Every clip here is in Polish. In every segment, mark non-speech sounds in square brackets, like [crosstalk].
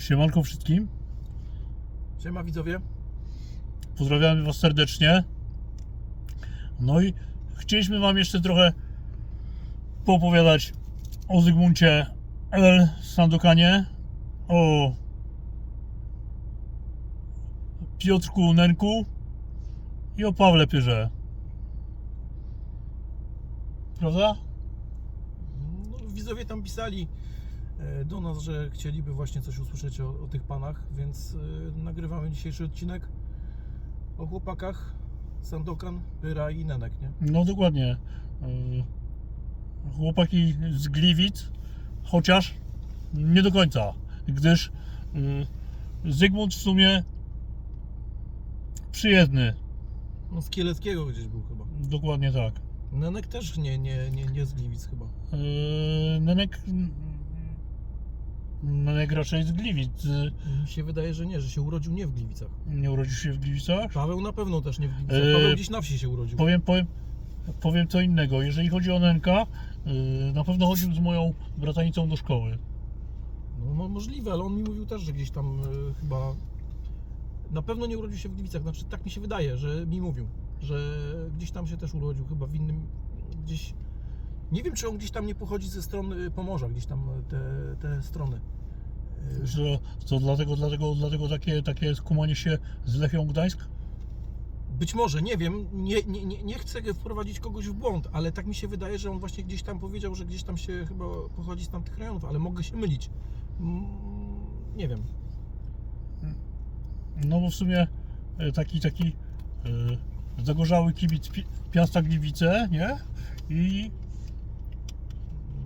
Siemanko wszystkim. Siema widzowie. Pozdrawiamy Was serdecznie. No i chcieliśmy Wam jeszcze trochę poopowiadać o Zygmuncie L. Sandokanie, o Piotrku Nenku i o Pawle Pyrze. Prawda? No, widzowie tam pisali do nas, że chcieliby właśnie coś usłyszeć o, o tych panach, więc e, nagrywamy dzisiejszy odcinek o chłopakach Sandokan, Pyra i Nenek, nie? No dokładnie. Yy, Chłopaki z Gliwic, chociaż nie do końca, gdyż Zygmunt w sumie przyjezdny. No z Kieleckiego gdzieś był chyba. Dokładnie tak. Nenek też nie, nie, nie, nie z Gliwic chyba. Yy, Nenek, Nenek raczej z Gliwic. Mi się wydaje, że nie, że się urodził nie w Gliwicach. Nie urodził się w Gliwicach. Paweł na pewno też nie w Gliwicach. E, Paweł gdzieś na wsi się urodził. Powiem, powiem, powiem co innego. Jeżeli chodzi o Nenka, yy, na pewno chodził z moją bratanicą do szkoły. No mo- możliwe, ale on mi mówił też, że gdzieś tam e, chyba na pewno nie urodził się w Gliwicach, znaczy tak mi się wydaje, że mi mówił, że gdzieś tam się też urodził, chyba w innym gdzieś nie wiem czy on gdzieś tam nie pochodzi ze strony Pomorza, gdzieś tam te, te strony. Że to dlatego, dlatego, dlatego takie, takie skumanie się z Lechią Gdańsk? Być może, nie wiem, nie, nie, nie, nie chcę wprowadzić kogoś w błąd, ale tak mi się wydaje, że on właśnie gdzieś tam powiedział, że gdzieś tam się chyba pochodzi z tamtych rejonów, ale mogę się mylić. Mm, Nie wiem. No bo w sumie e, taki taki e, zagorzały kibic Pi- Piasta Gliwice, nie? I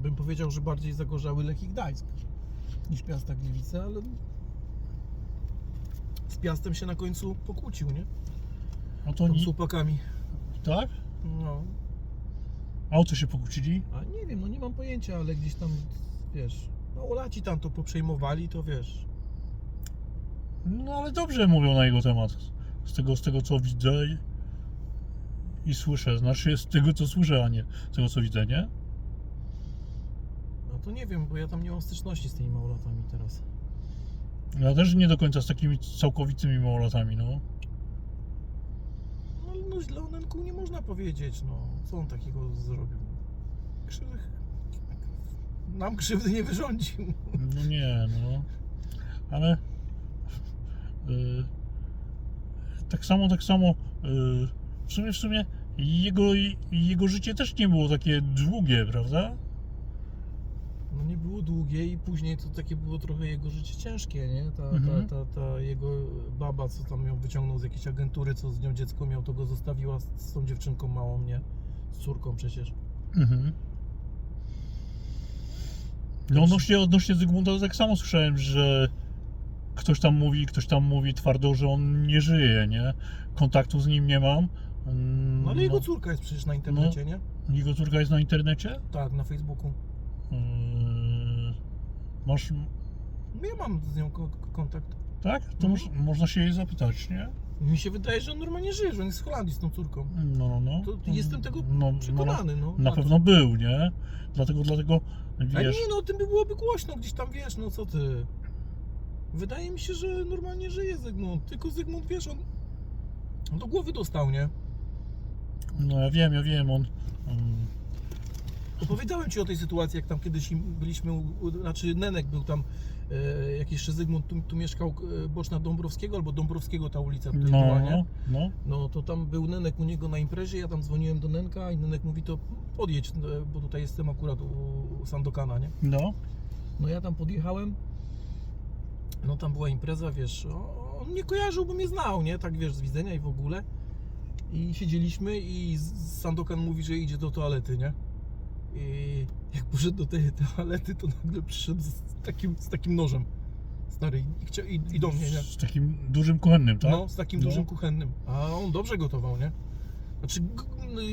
bym powiedział, że bardziej zagorzały Lech i Gdańsk niż Piasta Gliwice, ale z Piastem się na końcu pokłócił, nie? no to Tam ni- z chłopakami. tak? No, A o co się pokłócili? a nie wiem, no nie mam pojęcia, ale gdzieś tam, wiesz, no Olaci tam to poprzejmowali, to wiesz. No ale dobrze mówią na jego temat. Z tego, z tego co widzę i, i słyszę. Znaczy z tego co słyszę, a nie z tego co widzę, nie? To nie wiem, bo ja tam nie mam styczności z tymi małolatami teraz. Ja też nie do końca z takimi całkowitymi małolatami, no. No, no źle o Nenku nie można powiedzieć, no. Co on takiego zrobił? Krzywdy... Nam krzywdy nie wyrządził. No nie, no. Ale yy, tak samo, tak samo yy, w sumie, w sumie jego, jego życie też nie było takie długie, prawda? No nie było długie i później to takie było trochę jego życie ciężkie, nie? Ta, Mhm. ta, ta, ta jego baba, co tam ją wyciągnął z jakiejś agentury, co z nią dziecko miał, to go zostawiła z, z tą dziewczynką małą, nie? Z córką przecież. Mhm. No odnośnie, odnośnie Zygmunta tak samo słyszałem, że ktoś tam mówi, ktoś tam mówi twardo, że on nie żyje, nie? Kontaktu z nim nie mam. Mm, No ale jego córka jest przecież na internecie, nie? jego córka jest na internecie? Tak, na Facebooku. Yy, masz, No ja mam z nią ko- kontakt. tak? To Mhm. moż, można się jej zapytać, nie? Mi się wydaje, że on normalnie żyje, że on jest z Holandii z tą córką. No, no, no. To jestem tego no, przekonany, no. No, na pewno był, nie? Dlatego, dlatego, A wiesz... nie, no o tym by byłoby głośno gdzieś tam, wiesz, no co ty. Wydaje mi się, że normalnie żyje Zygmunt, tylko Zygmunt, wiesz, on, on do głowy dostał, nie? No ja wiem, ja wiem, on... mm, Opowiedziałem Ci o tej sytuacji, jak tam kiedyś byliśmy, znaczy Nenek był tam, e, jak jeszcze Zygmunt tu, tu mieszkał e, boczna Dąbrowskiego, albo Dąbrowskiego ta ulica tutaj No, była, nie? no, no. To tam był Nenek u niego na imprezie, ja tam dzwoniłem do Nenka i Nenek mówi to podjedź, e, bo tutaj jestem akurat u, u Sandokana, nie? No, No ja tam podjechałem, no tam była impreza, wiesz, on mnie kojarzył, bo mnie znał, nie? Tak wiesz, z widzenia i w ogóle. I siedzieliśmy i Sandokan mówi, że idzie do toalety, nie? I jak poszedł do tej toalety, to nagle przyszedł z takim, z takim nożem. Stary, i, chcia, i, i do mnie, nie? z takim dużym kuchennym, tak? No, z takim No. dużym kuchennym. A on dobrze gotował, nie? Znaczy,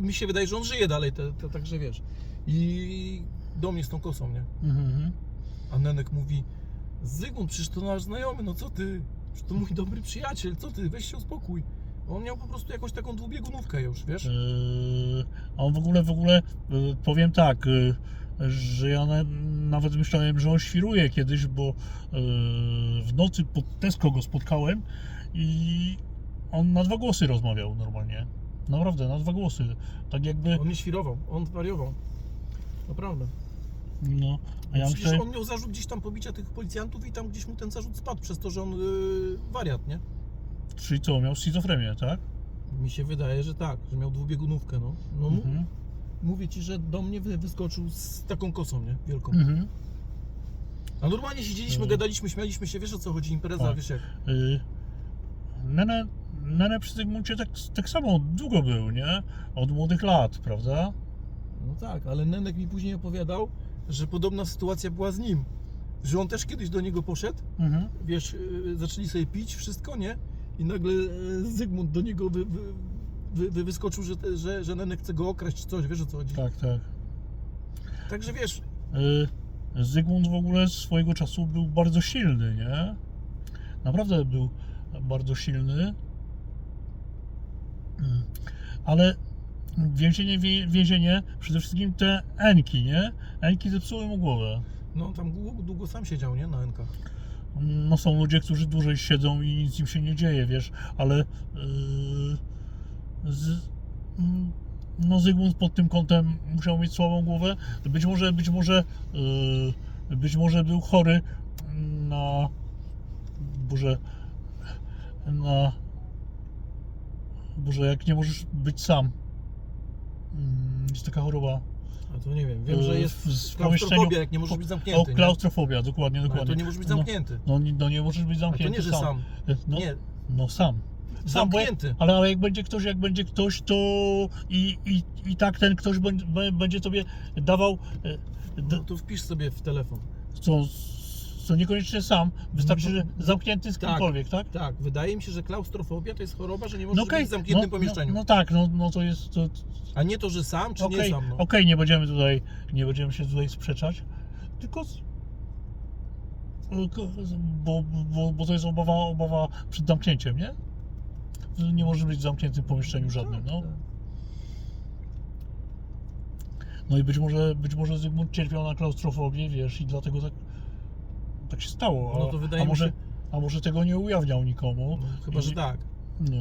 mi się wydaje, że on żyje dalej, te, te, także wiesz. I do mnie z tą kosą, nie? Mhm, mhm. A Nenek mówi, Zygmunt, przecież to nasz znajomy, no co ty? Przecież to mój dobry przyjaciel, co ty? Weź się uspokój. On miał po prostu jakąś taką dwubiegunówkę już, wiesz? Yy, a on w ogóle, w ogóle, yy, powiem tak, yy, że ja na, nawet myślałem, że on świruje kiedyś, bo e, w nocy pod Tesco go spotkałem i on na dwa głosy rozmawiał normalnie. Naprawdę, na dwa głosy. Tak jakby, On nie świrował, on wariował. Naprawdę. no, a ja Przecież myślałem, on miał zarzut gdzieś tam pobicia tych policjantów i tam gdzieś mu ten zarzut spadł przez to, że on yy, wariat, nie? Czyli co, miał schizofrenię, tak? Mi się wydaje, że tak, że miał dwubiegunówkę, no. no Mhm. Mówię ci, że do mnie wy, wyskoczył z taką kosą, nie? Wielką. Mhm. A normalnie siedzieliśmy, Mhm. gadaliśmy, śmialiśmy się, wiesz o co chodzi, impreza, Tak. wiesz jak. Y, Nene, Nene przy Zygmuncie tak, tak samo długo był, nie? Od młodych lat, prawda? No tak, ale Nenek mi później opowiadał, że podobna sytuacja była z nim. Że on też kiedyś do niego poszedł, Mhm. wiesz, yy, zaczęli sobie pić, wszystko, nie? I nagle yy, Zygmunt do niego wy, wy, wy, wy wyskoczył, że, że, że Nenek chce go okraść czy coś, wiesz o co chodzi. Tak, tak. Także wiesz, Y, Zygmunt w ogóle swojego czasu był bardzo silny, nie? Naprawdę był bardzo silny. Mm. Ale więzienie, wie- więzienie, przede wszystkim te Enki, nie? Enki zepsuły mu głowę. no tam długo, długo sam siedział, nie? Na NK. No są ludzie, którzy dłużej siedzą i nic im się nie dzieje, wiesz, ale yy, z, mm, no Zygmunt pod tym kątem musiał mieć słabą głowę. Być może, być może, yy, być może był chory na, Boże, na, Boże, jak nie możesz być sam. Mm, Jest taka choroba. A to nie wiem, wiem, że w- jest w klaustrofobia, jak nie możesz być O, zamknięty, nie? klaustrofobia, dokładnie, No, dokładnie. to nie możesz być No, zamknięty. No, nie- no nie możesz być A to zamknięty nie, że sam. No, Nie, no sam. Sam, bo jak, zamknięty. ale, ale jak będzie ktoś, jak będzie ktoś, to i, i, i tak ten ktoś będzie, będzie tobie dawał, d, No to wpisz sobie w telefon. co, co niekoniecznie sam, wystarczy, No że bo- zamknięty z Tak. kimkolwiek, tak? Tak, wydaje mi się, że klaustrofobia to jest choroba, że nie możesz No okej, być w zamkniętym no, pomieszczeniu. No, no tak, no, no to jest, to, A nie to, że sam, czy okej, nie sam. No. okej, nie będziemy tutaj, nie będziemy się tutaj sprzeczać, tylko bo, bo, bo to jest obawa, obawa przed zamknięciem, nie? Nie może być w zamkniętym pomieszczeniu żadnym, no. Tak, tak. No i być może, być może Zygmunt cierpiał na klaustrofobię, wiesz, i dlatego tak, tak się stało. A, No to wydaje a może, się- a może tego nie ujawniał nikomu. No, chyba, I- że tak. No,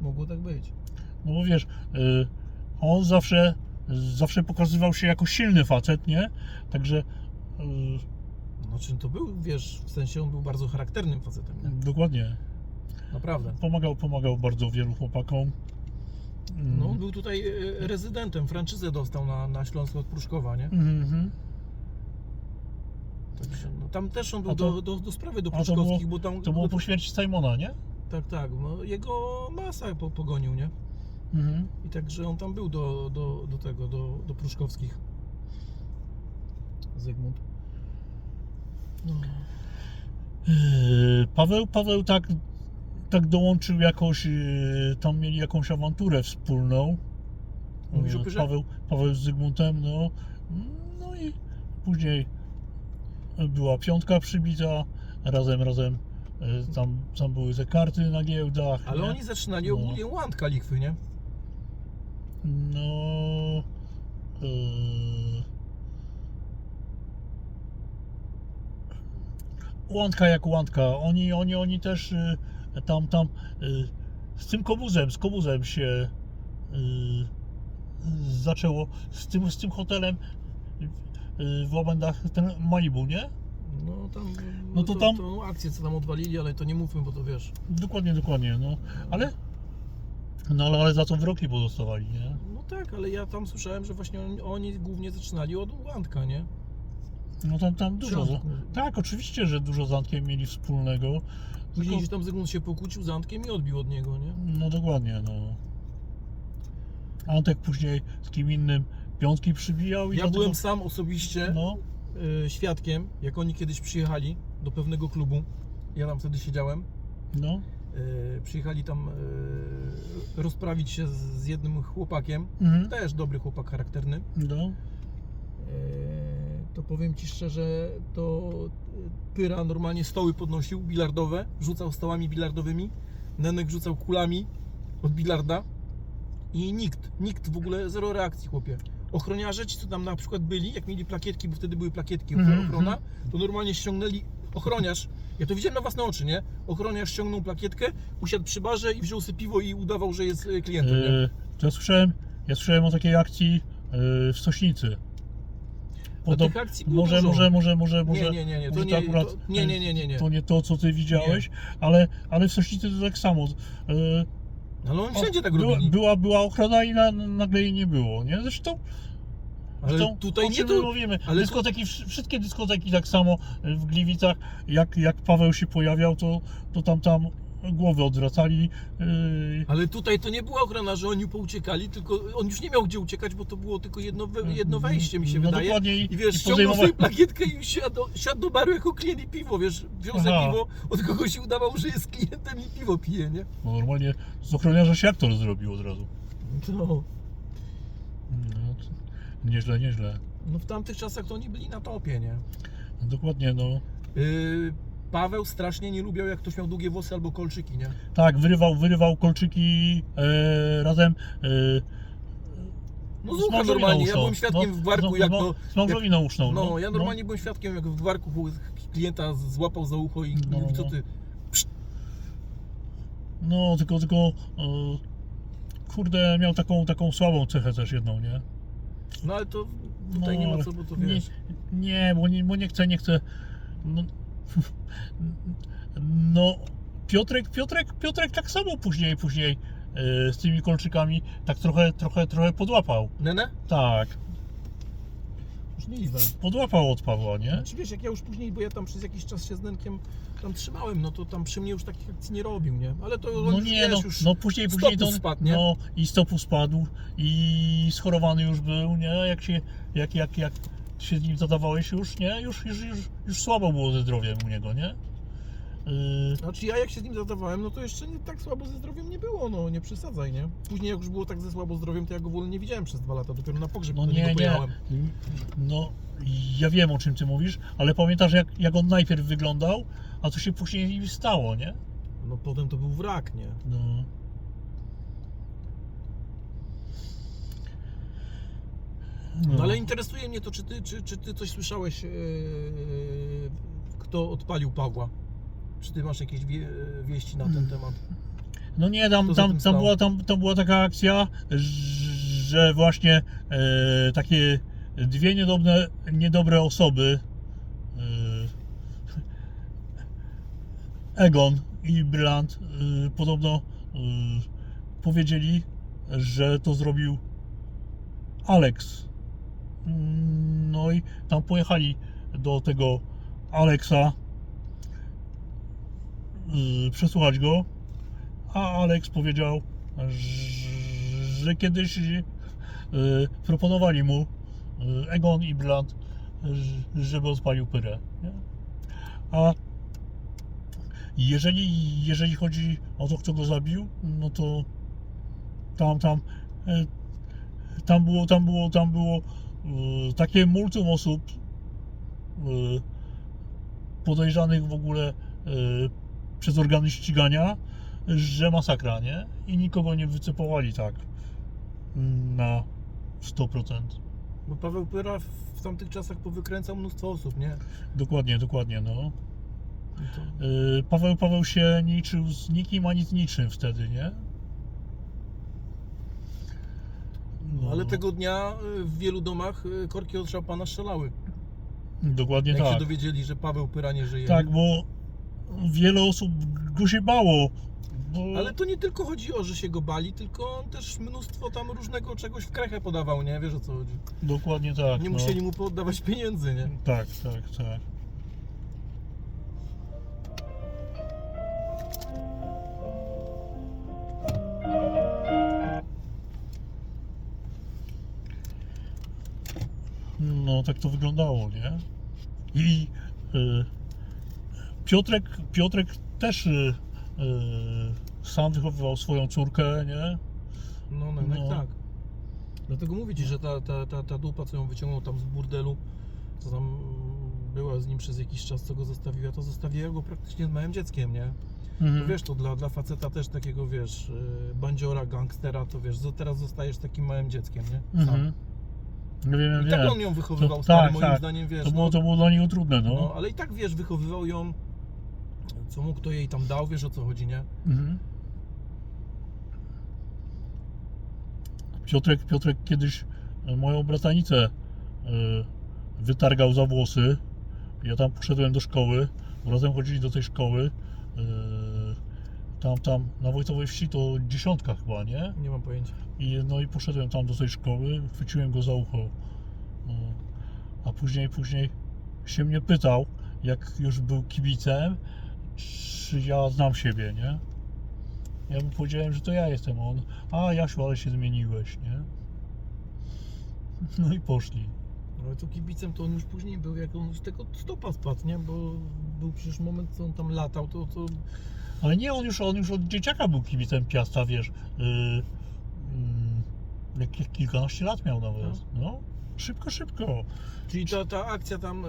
Mogło tak być. no bo wiesz, y, on zawsze, zawsze pokazywał się jako silny facet, nie? Także y, Znaczy to był, wiesz, w sensie on był bardzo charakternym facetem, nie? dokładnie. Naprawdę. Pomagał, pomagał bardzo wielu chłopakom. Mm. No on był tutaj e, rezydentem, franczyzę dostał na, na Śląsku od Pruszkowa, nie? Mhm. No, tam też on był to- do, do, do sprawy do Pruszkowskich, bo tam... To było po śmierci Simona, nie? Tak, tak, no, jego masa po, pogonił, nie? Mhm. I także on tam był do, do, do tego, do, do Pruszkowskich. Zygmunt. No. Yy, Paweł, Paweł tak, tak dołączył jakoś, yy, tam mieli jakąś awanturę wspólną. Mówisz o? Paweł, Paweł z Zygmuntem, no. No i później była piątka przybita, razem, razem yy, tam, tam były te karty na giełdach. Ale nie? oni zaczynali No. ogólnie łandka lichwy, nie? No. Yy... Łądka jak łądka. Oni, oni, oni też y, tam, tam y, z tym kobuzem, z kobuzem się y, zaczęło. Z tym, z tym hotelem y, w Łabędach, ten Malibu, nie? No tam. No to to, tam- Tą akcję co tam odwalili, ale to nie mówmy, bo to wiesz. Dokładnie, dokładnie, no. Ale, no ale, ale za to wyroki pozostawali, nie? No tak, ale ja tam słyszałem, że właśnie oni, oni głównie zaczynali od łandka, nie? No tam, tam dużo. Tak, oczywiście, że dużo z Antkiem mieli wspólnego. Później Tylko- tam Zygmunt się pokłócił z Antkiem i odbił od niego, nie? No dokładnie, no. Antek później z kim innym piątki przybijał i Ja dlatego- byłem sam osobiście No, y, świadkiem, jak oni kiedyś przyjechali do pewnego klubu. Ja tam wtedy siedziałem. no. Y, przyjechali tam y, rozprawić się z, z jednym chłopakiem. Mhm. Też dobry chłopak charakterny. No. To powiem Ci szczerze, to Pyra normalnie stoły podnosił, bilardowe, rzucał stołami bilardowymi, Nenek rzucał kulami od bilarda i nikt, nikt w ogóle, zero reakcji chłopie. Ochroniarze, ci co tam na przykład byli, jak mieli plakietki, bo wtedy były plakietki, Mhm, ochrona, to normalnie ściągnęli, ochroniarz, ja to widziałem na własne oczy, nie? Ochroniarz ściągnął plakietkę, usiadł przy barze i wziął sobie piwo i udawał, że jest e, klientem? E, to ja słyszałem, ja słyszałem o takiej akcji e, w Sośnicy. Podob- tych akcji może, dużo. może, może, może, może, Nie, nie, nie, nie, to nie, akurat, to, nie, nie, nie, nie, nie. to nie to, co ty widziałeś, ale, ale w Sośnicy to tak samo. E, Ale oni wszędzie tak była, robili. była, była ochrona i na, nagle jej nie było, nie? Zresztą, Ale zresztą tutaj o nie czym my mówimy. ale dyskoteki, wsz- wszystkie dyskoteki tak samo w Gliwicach, jak, jak Paweł się pojawiał, to, to tam tam głowy odwracali. Yy, Ale tutaj to nie była ochrona, że oni pouciekali, tylko on już nie miał gdzie uciekać, bo to było tylko jedno, we, jedno wejście, mi się no wydaje. Dokładnie, i, wiesz, i ściągnął podejmowa- sobie plakietkę i siadł, do- siadł do baru jako klient i piwo, wiesz, Aha. piwo, od kogoś udawał, że jest klientem i piwo pije, nie? No normalnie z ochroniarza się aktor zrobił od razu. No, No, to nieźle, nieźle. no w tamtych czasach to oni byli na topie, nie? No, dokładnie, no. Yy, Paweł strasznie nie lubiał, jak ktoś miał długie włosy albo kolczyki, nie? Tak, wyrywał, wyrywał kolczyki e, razem. E, No z z ucha mążowiną normalnie, ja uszną. byłem świadkiem w Gwarku, z, jak z, to... Z mążowiną uszną. No, ja normalnie byłem świadkiem, jak w Gwarku klienta złapał za ucho i No, mówi, co no. ty... No, tylko, tylko e, kurde, miał taką, taką słabą cechę też jedną, nie? No ale to tutaj No, nie ma ale co, bo to nie, wiesz... nie, bo nie, bo nie chcę, nie chcę. No, [laughs] no Piotrek, Piotrek, Piotrek tak samo później, później e, z tymi kolczykami tak trochę, trochę, trochę podłapał. Nene? Tak, Możliwe. podłapał od Pawła, nie? Znaczy wiesz, jak ja już później, bo ja tam przez jakiś czas się z Nenkiem tam trzymałem, no to tam przy mnie już takich akcji nie robił, nie? Ale to on No już, nie, wiesz, no, już... no później, później to, stopu spadł, nie? no i stopu spadł i schorowany już był, nie? Jak się, jak, jak, jak się z nim zadawałeś już, nie? Już, już, już, już słabo było ze zdrowiem u niego, nie? Yy, Znaczy ja jak się z nim zadawałem, no to jeszcze nie tak słabo ze zdrowiem nie było, no nie przesadzaj, nie? Później jak już było tak ze słabo zdrowiem, to ja go w ogóle nie widziałem przez dwa lata, dopiero na pogrzeb No do nie, nie. No, ja wiem o czym ty mówisz, ale pamiętasz jak, jak on najpierw wyglądał, a co się później z nim stało, nie? No potem to był wrak, nie? No. No ale interesuje mnie to, czy ty, czy, czy ty coś słyszałeś, yy, kto odpalił Pawła? Czy ty masz jakieś wie, wieści na ten temat? No nie, tam, tam, tam, była, tam, tam była taka akcja, że właśnie e, takie dwie niedobre, niedobre osoby, e, Egon i Brylant, e, podobno e, powiedzieli, że to zrobił Alex. Mm, No i tam pojechali do tego Alexa, e, przesłuchać go, a Alex powiedział, że kiedyś y, proponowali mu y, Egon i Blunt, ż- żeby odpalił pyrę. A jeżeli, jeżeli chodzi o to, kto go zabił, no to tam, tam, y, tam było, tam było, tam było y, takie multum osób y, podejrzanych w ogóle y, przez organy ścigania, że masakra, nie? I nikogo nie wycepowali tak na 100%. Bo Paweł Pyra w, tamtych czasach powykręcał mnóstwo osób, nie? Dokładnie, dokładnie, no. To... Paweł, Paweł się nie liczył z nikim ani z niczym wtedy, nie? No, Ale tego dnia y, w wielu domach y, korki od szampana strzelały. Dokładnie Jak się tak. dowiedzieli, że Paweł Pyra nie żyje. Tak, bo wiele osób go się bało. Bo... Ale to nie tylko chodzi o, że się go bali, tylko on też mnóstwo tam różnego czegoś w krechę podawał, nie? Wiesz o co chodzi. Dokładnie tak. Nie no. musieli mu poddawać pieniędzy, nie? Tak, tak, tak. No, tak to wyglądało, nie? I y, Piotrek, Piotrek też y, y, sam wychowywał swoją córkę, nie? No, no, no. Tak. Dlatego mówię ci, że ta, ta, ta, ta dupa, co ją wyciągnął tam z burdelu, co tam była z nim przez jakiś czas, co go zostawiła, to zostawiła go praktycznie z małym dzieckiem, nie? Mhm. To wiesz, to dla, dla faceta też takiego, wiesz, y, bandziora, gangstera, to wiesz, teraz zostajesz takim małym dzieckiem, nie? Sam. Mhm. Nie wiem, I wiem. tak on ją wychowywał, To- stary, tak, moim tak. zdaniem, wiesz. To było, no, to było dla niego trudne, no. no, ale i tak, wiesz, wychowywał ją, co mu kto jej tam dał, wiesz o co chodzi, nie? Mhm. Piotrek, Piotrek kiedyś e, moją bratanicę e, wytargał za włosy. Ja tam poszedłem do szkoły. Razem chodzili do tej szkoły. Tam, tam na Wojtowej Wsi to dziesiątka chyba, nie? Nie mam pojęcia. I, no i poszedłem tam do tej szkoły, chwyciłem go za ucho. No. A później, później się mnie pytał, jak już był kibicem, czy ja znam siebie, nie? Ja mu powiedziałem, że to ja jestem on. A Jasiu, ale się zmieniłeś, nie? No i poszli. Ale to kibicem to on już później był, jak on z tego stopa spadł, nie? Bo był przecież moment, co on tam latał, to, to Ale nie, on już, on już od dzieciaka był kibicem Piasta, wiesz. Yy, yy, kilkanaście lat miał nawet. No, szybko, szybko. Czyli ta, ta akcja tam y,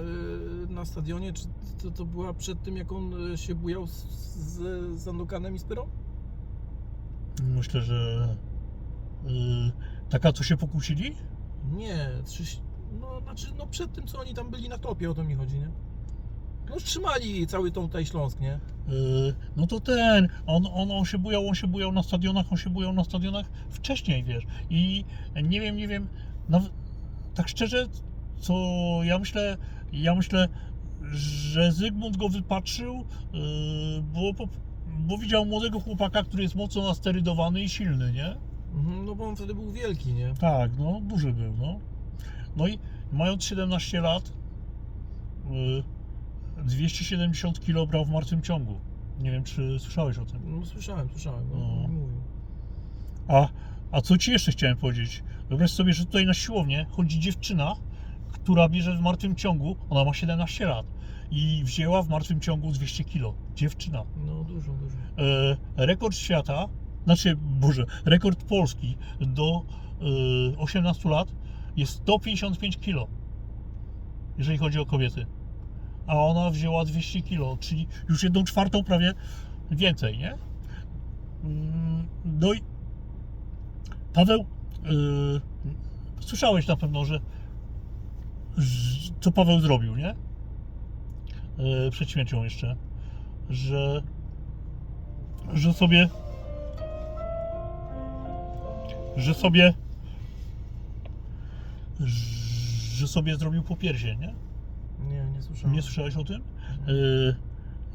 na stadionie, czy to, to była przed tym, jak on y, się bujał z, z Sandokanem i Spyrą? Myślę, że yy, taka, co się pokłócili? Nie, coś, no znaczy, no przed tym, co oni tam byli na topie, o to mi chodzi, nie? No trzymali cały tą tutaj Śląsk, nie? Yy, no to ten, on, on, on się bujał, on się bujał na stadionach, on się bujał na stadionach wcześniej, wiesz. I nie wiem, nie wiem, nawet, tak szczerze, co ja myślę, ja myślę, że Zygmunt go wypatrzył, yy, bo, bo, bo widział młodego chłopaka, który jest mocno nasterydowany i silny, nie? Mhm, no bo on wtedy był wielki, nie? Tak, no, duży był, no. No i mając 17 lat, yy, 270 kg brał w martwym ciągu. Nie wiem, czy słyszałeś o tym. No słyszałem, słyszałem, no, No. mówił. A, a co ci jeszcze chciałem powiedzieć? Wyobraź sobie, że tutaj na siłownię chodzi dziewczyna, która bierze w martwym ciągu, ona ma 17 lat i wzięła w martwym ciągu 200 kg. Dziewczyna. No dużo, dużo. E, rekord świata, znaczy, boże, rekord Polski do e, 18 lat jest 155 kg, jeżeli chodzi o kobiety. A ona wzięła 200 kg, czyli już jedną czwartą prawie więcej, nie? Mm, No i Paweł, e, słyszałeś na pewno, że, co Paweł zrobił, nie? E, przed śmiercią jeszcze, że że sobie że sobie że sobie zrobił popiersie, nie? Nie, nie słyszałem. Nie słyszałeś o tym? Yy,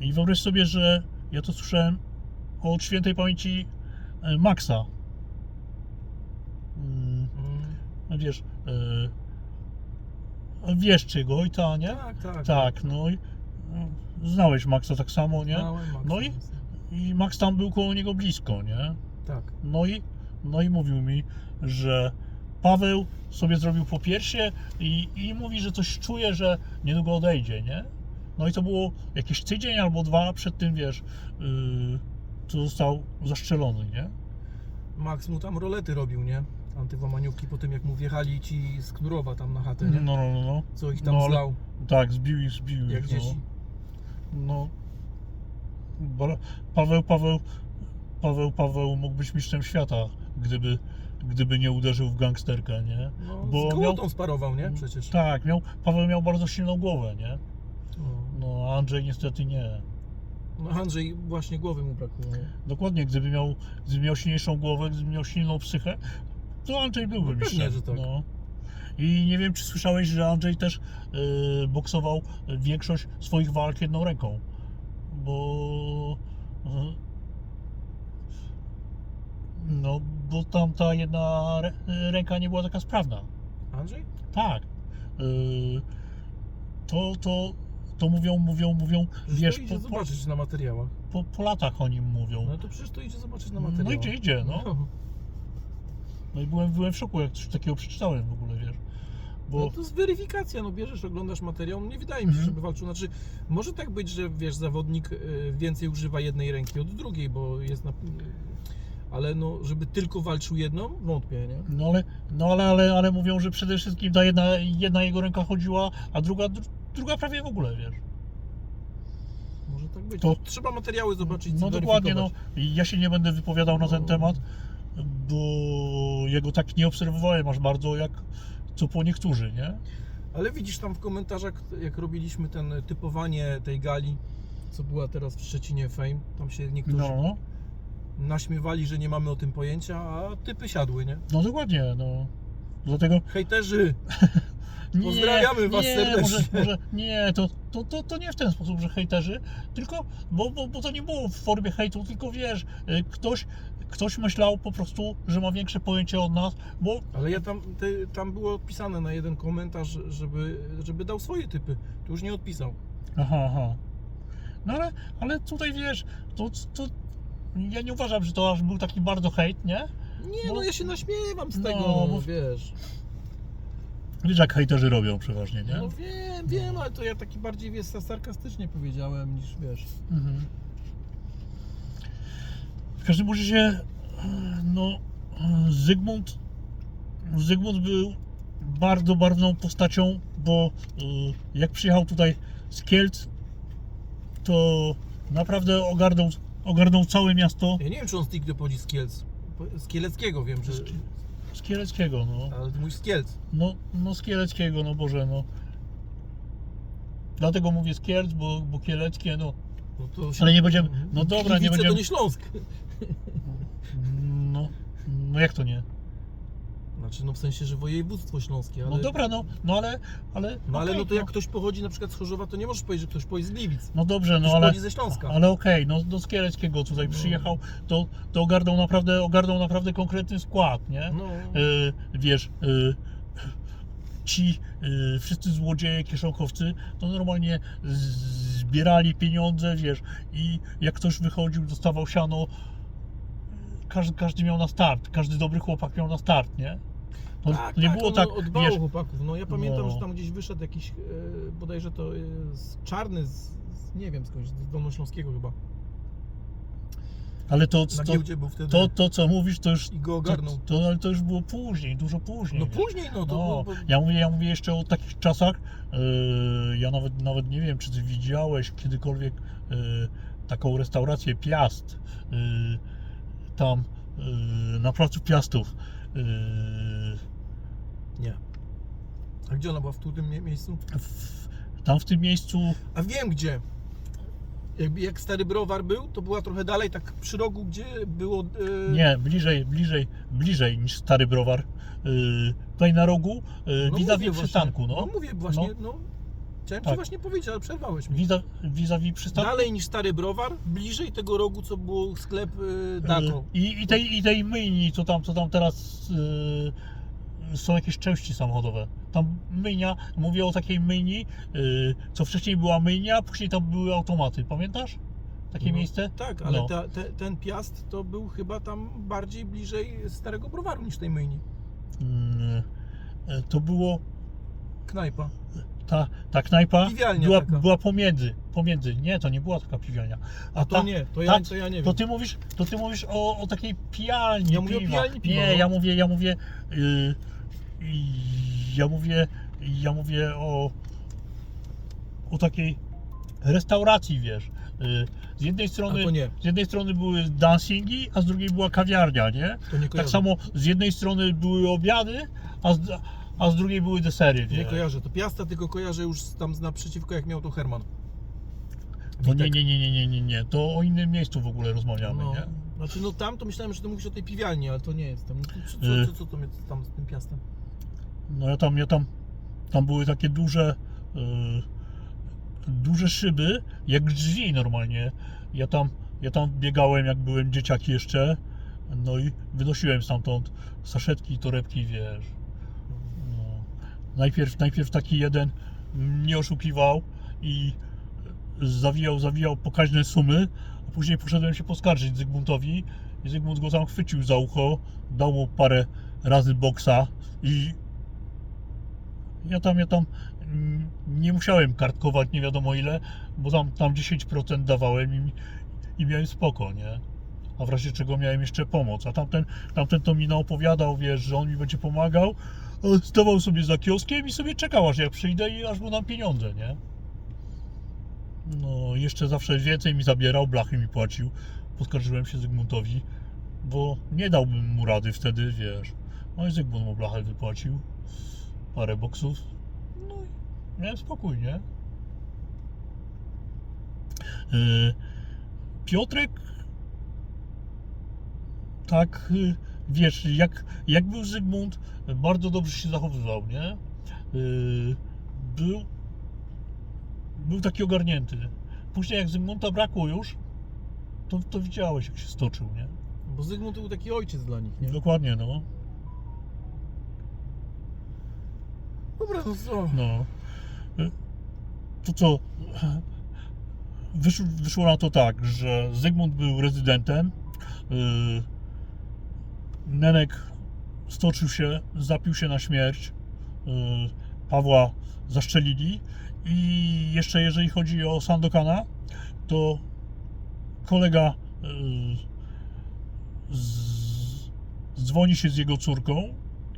I wyobraź sobie, że ja to słyszałem od świętej pamięci e, Maxa. Mm. Wiesz, yy, wiesz czego Ojta, nie? Tak, tak. Tak, no i no, znałeś Maxa tak samo, nie? Znałem Maxa, No i- jasne. I Max tam był koło niego blisko, nie? Tak. No i, no i mówił mi, że Paweł sobie zrobił po piersie i, i mówi, że coś czuje, że niedługo odejdzie, nie? No i to było jakiś tydzień albo dwa przed tym, wiesz, yy, co został zaszczelony, nie? Max mu tam rolety robił, nie? Antywłamaniówki po tym, jak mu wjechali ci z Knurowa tam na chatę, nie? No, no, no, no. Co ich tam No, zlał, Tak, zbił ich, zbił jak ich, dzieci. no. No. Paweł, Paweł, Paweł, Paweł mógł być mistrzem świata, gdyby, gdyby nie uderzył w gangsterkę, nie? No, Bo z miał- sparował, nie? Przecież. Tak, miał, Paweł miał bardzo silną głowę, nie? No. No, a Andrzej niestety nie. No Andrzej właśnie głowy mu brakło. Dokładnie, gdyby miał, gdyby miał silniejszą głowę, gdyby miał silną psychę, to Andrzej byłby No pewnie, mistrzem. że tak. No. I nie wiem, czy słyszałeś, że Andrzej też y, boksował większość swoich walk jedną ręką. Bo. y, no, bo tam ta jedna rę- ręka nie była taka sprawna. Andrzej? Tak. Y, to, to, to mówią, mówią, mówią, Przecież wiesz, to idzie po, zobaczyć na materiałach. po, po latach o nim mówią. No to przecież to idzie zobaczyć na No materiałach. idzie, idzie, no. No i byłem, byłem w szoku, jak coś takiego przeczytałem w ogóle, wiesz. No Bo to jest weryfikacja, no bierzesz, oglądasz materiał, no nie wydaje mi się, Mhm. żeby walczył, znaczy może tak być, że wiesz, zawodnik y, więcej używa jednej ręki od drugiej, bo jest na... Ale no, żeby tylko walczył jedną, wątpię, nie? no ale, no ale, ale, ale mówią, że przede wszystkim ta jedna, jedna jego ręka chodziła, a druga, dru- druga prawie w ogóle, wiesz. Może tak być. To- Trzeba materiały zobaczyć, No dokładnie, no. Ja się nie będę wypowiadał na ten No. temat, bo jego tak nie obserwowałem aż bardzo, jak co po niektórzy, nie? Ale widzisz tam w komentarzach, jak robiliśmy ten typowanie tej gali, co była teraz w Szczecinie Fame, tam się niektórzy no, naśmiewali, że nie mamy o tym pojęcia, a typy siadły, nie? no dokładnie, no. Dlatego Hejterzy, [laughs] nie, Pozdrawiamy was nie, serdecznie. Może, może, nie, to, to, to, to nie w ten sposób, że hejterzy, tylko, bo, bo, bo to nie było w formie hejtu, tylko wiesz, y, ktoś, ktoś myślał po prostu, że ma większe pojęcie od nas, bo ale ja tam, tam było odpisane na jeden komentarz, żeby, żeby dał swoje typy. Tu już nie odpisał. Aha, aha. No ale, ale tutaj wiesz, to, to ja nie uważam, że to aż był taki bardzo hejt, nie? Nie, no, ja się naśmiewam z No, tego, bo- no, wiesz. Wiesz jak hejterzy robią przeważnie, nie? No wiem, wiem, ale to ja taki bardziej wiesz, sarkastycznie powiedziałem niż wiesz. Mhm. W każdym razie, no, Zygmunt, Zygmunt był bardzo barwną postacią, bo y, jak przyjechał tutaj z Kielc, to naprawdę ogarnął, ogarnął całe miasto Ja nie wiem, czy on stricte pochodzi z Kielc. Z Kieleckiego wiem, że... z Kieleckiego, no. Ale mój z Kielc. No, no z Kieleckiego, no Boże, no. Dlatego mówię z Kielc, bo, bo Kieleckie, no, No to się... Ale nie będziemy- no dobra, nie Gliwice będziemy- to nie Śląsk. no, no jak to nie? Znaczy, no w sensie, że województwo śląskie, ale... No dobra, no, no ale, ale, No ale okej, no to jak ktoś pochodzi na przykład z Chorzowa, to nie możesz powiedzieć, że ktoś pochodzi z Gliwic. No dobrze, no Ktoś ale, pochodzi ze Śląska. ale okej, no do Skieleckiego tutaj No. przyjechał, to, to ogarnął naprawdę, ogarnął naprawdę konkretny skład, nie? No, Y, wiesz, y, ci y, wszyscy złodzieje, kieszonkowcy, to normalnie z- zbierali pieniądze, wiesz, i jak ktoś wychodził, dostawał siano, każdy, każdy miał na start, każdy dobry chłopak miał na start, nie? To, tak, to nie tak, było tak, odbało wiesz, chłopaków. No ja pamiętam, No. że tam gdzieś wyszedł jakiś, e, bodajże to e, z czarny, z, z, nie wiem skądś, z Dolnośląskiego chyba. ale to, to, to, to, co mówisz, to już, i go to, ogarnął. to, ale to już było później, dużo później. No wiesz. później, no to No, bo- ja, mówię, ja mówię jeszcze o takich czasach. Yy, ja nawet, nawet nie wiem, czy ty widziałeś kiedykolwiek yy, taką restaurację Piast. Yy, tam na placu Piastów. Yy, Nie. A gdzie ona była? W którym mie- miejscu? w, tam w tym miejscu. A wiem gdzie. Jak, jak stary browar był, to była trochę dalej, tak przy rogu, gdzie było... e, Nie, bliżej, bliżej, bliżej niż Stary Browar. Yy, tutaj na rogu, yy, no vis-a-vis mówię przystanku. No. no mówię właśnie, no. Chciałem ci Tak. właśnie powiedzieć, ale przerwałeś mnie. Vis-a- Vis-a-vis przystanku. Dalej niż stary browar, bliżej tego rogu, co było sklep e, Dako. I, i, tej, I tej myjni, co tam, co tam teraz yy, są jakieś części samochodowe. Tam myjnia, mówię o takiej myjni, yy, co wcześniej była myjnia, a później tam były automaty, pamiętasz? Takie No, miejsce? Tak, ale No. ta, te, ten Piast to był chyba tam bardziej bliżej starego browaru niż tej myjni. Yy, to było, Knajpa. ta, ta knajpa Piwialnia była, taka. była pomiędzy, pomiędzy, nie, to nie była taka piwialnia. A to ta- nie, to ja, ta- to ja nie wiem. To ty mówisz, to ty mówisz o, o takiej pijalni Ja mówię o piwa. pijalni piwa, Nie, no. ja mówię, ja mówię, yy, ja mówię, ja mówię o, o takiej restauracji, wiesz. Yy, z jednej strony, to nie, z jednej strony były dancingi, a z drugiej była kawiarnia, nie? to nie Tak samo z jednej strony były obiady, a z, a z drugiej były desery, Nie wiesz. kojarzę. To Piasta tylko kojarzę już tam z naprzeciwko jak miał to Herman. To nie, nie, nie, nie, nie, nie, nie. To o innym miejscu w ogóle rozmawiamy, No, nie? znaczy no tam to myślałem, że ty mówisz o tej piwialni, ale to nie jest tam. No, to co, Y. co, co, co to jest tam z tym Piastem? No ja tam, ja tam, tam były takie duże, yy, duże szyby, jak drzwi normalnie. Ja tam, ja tam biegałem, jak byłem dzieciak jeszcze, no i wynosiłem stamtąd saszetki, torebki, wiesz. No. Najpierw, najpierw taki jeden mnie oszukiwał i zawijał, zawijał pokaźne sumy, a później poszedłem się poskarżyć Zygmuntowi i Zygmunt go tam chwycił za ucho, dał mu parę razy boksa i ja tam, ja tam mm, nie musiałem kartkować nie wiadomo ile, bo tam, tam 10% dawałem i, i miałem spoko, nie? A w razie czego miałem jeszcze pomoc. A tamten, tamten to mi naopowiadał, wiesz, że on mi będzie pomagał, stawał sobie za kioskiem i sobie czekał, aż ja przyjdę i aż mu dam pieniądze, nie? No, jeszcze zawsze więcej mi zabierał, blachy mi płacił. Poskarżyłem się Zygmuntowi, bo nie dałbym mu rady wtedy, wiesz. No i Zygmunt mu blachę wypłacił. Parę boksów. No i miałem spokój, nie? Yy, Piotrek tak, yy, wiesz, jak, jak był Zygmunt, bardzo dobrze się zachowywał, nie? Yy, Był był taki ogarnięty. Później jak Zygmunta brakło już, to, to widziałeś jak się stoczył, nie? Bo Zygmunt był taki ojciec dla nich, nie? Dokładnie, no. Dobra, no co? No. To co? Wysz, wyszło na to tak, że Zygmunt był rezydentem. y, Nenek stoczył się, zapił się na śmierć. y, Pawła zaszczelili. I jeszcze jeżeli chodzi o Sandokana, to kolega y, z, dzwoni się z jego córką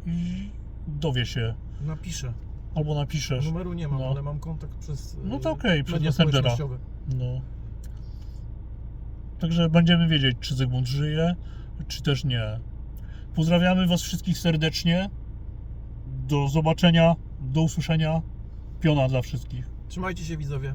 i dowie się, Napiszę. albo napiszesz. Numeru nie mam, No. ale mam kontakt przez No y, to okej, przez media Messengera. społecznościowe. No. Także będziemy wiedzieć, czy Zygmunt żyje, czy też nie. Pozdrawiamy Was wszystkich serdecznie. Do zobaczenia, do usłyszenia. Piona dla wszystkich. Trzymajcie się widzowie.